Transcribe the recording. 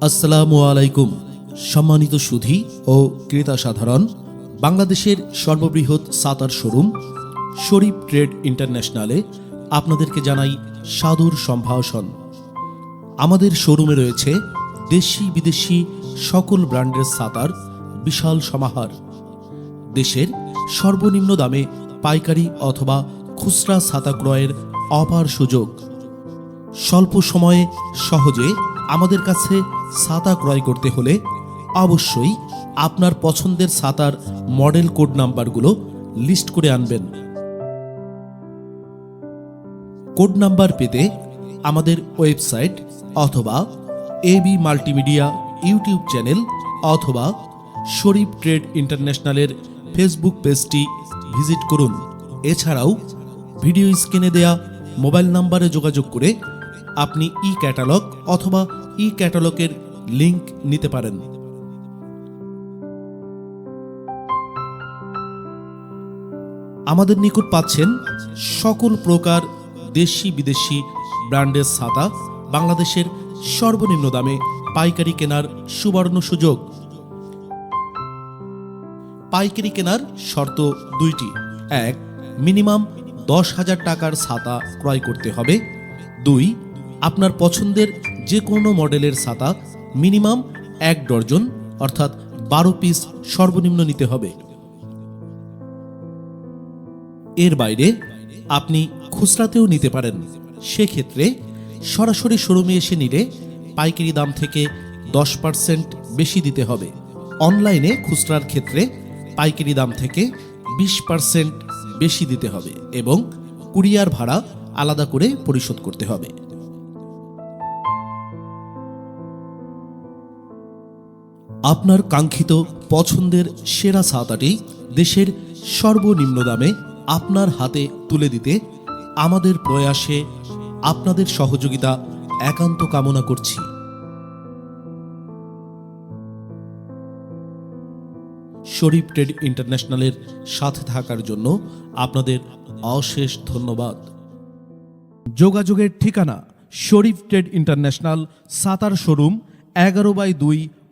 আসসালামু আলাইকুম, সম্মানিত সুধী ও ক্রেতা সাধারণ বাংলাদেশের সর্ববৃহৎ সাতার শোরুম, শরীফ ট্রেড ইন্টারন্যাশনালে আপনাদেরকে জানাই সাদর সম্ভাষণ। আমাদের শোরুমে রয়েছে দেশি বিদেশি সকল ব্র্যান্ডের সাতার বিশাল সমাহার। দেশের সর্বনিম্ন দামে পাইকারি অথবা খুচরা ছাতা ক্রয়ের অপার সুযোগ। স্বল্প সময়ে সহজে আমাদের কাছে ছাতা ক্রয় করতে হলে অবশ্যই আপনার পছন্দের ছাতার মডেল কোড নাম্বারগুলো লিস্ট করে আনবেন। কোড নাম্বার পেতে আমাদের ওয়েবসাইট অথবা এবি মাল্টিমিডিয়া ইউটিউব চ্যানেল অথবা শরীফ ট্রেড ইন্টারন্যাশনালের ফেসবুক পেজটি ভিজিট করুন। এছাড়াও ভিডিও স্ক্রিনে দেয়া মোবাইল নাম্বারে যোগাযোগ করে আপনি ই ক্যাটালগ অথবা ই ক্যাটালগের লিংক নিতে পারেন। আমাদের নিকট পাচ্ছেন সকল প্রকার দেশি বিদেশি ব্র্যান্ডের ছাতা, বাংলাদেশের সর্বনিম্ন দামে পাইকারি কেনার সুবর্ণ সুযোগ। পাইকারি কেনার শর্ত দুইটি। এক, মিনিমাম দশ হাজার টাকার ছাতা ক্রয় করতে হবে। দুই আপনার পছন্দের যে কোনো মডেলের ছাতা মিনিমাম এক ডর্জন অর্থাৎ বারো পিস সর্বনিম্ন নিতে হবে। এর বাইরে আপনি খুচরাতেও নিতে পারেন। সেক্ষেত্রে সরাসরি শোরুমে এসে নিলে পাইকারি দাম থেকে দশ পার্সেন্ট বেশি দিতে হবে। অনলাইনে খুচরার ক্ষেত্রে পাইকারি দাম থেকে বিশ পার্সেন্ট বেশি দিতে হবে এবং কুরিয়ার ভাড়া আলাদা করে পরিশোধ করতে হবে। আপনার কাঙ্ক্ষিত পছন্দের সেরা ছাতাটি দেশের সর্বনিম্ন দামে আপনার হাতে তুলে দিতে আমাদের প্রয়াসে আপনাদের সহযোগিতা একান্ত কামনা করছি। শরীফ ট্রেড ইন্টারন্যাশনালের সাথে থাকার জন্য আপনাদের অশেষ ধন্যবাদ। যোগাযোগের ঠিকানা Sharif trade international Sattar showroom এগারো বাই দুই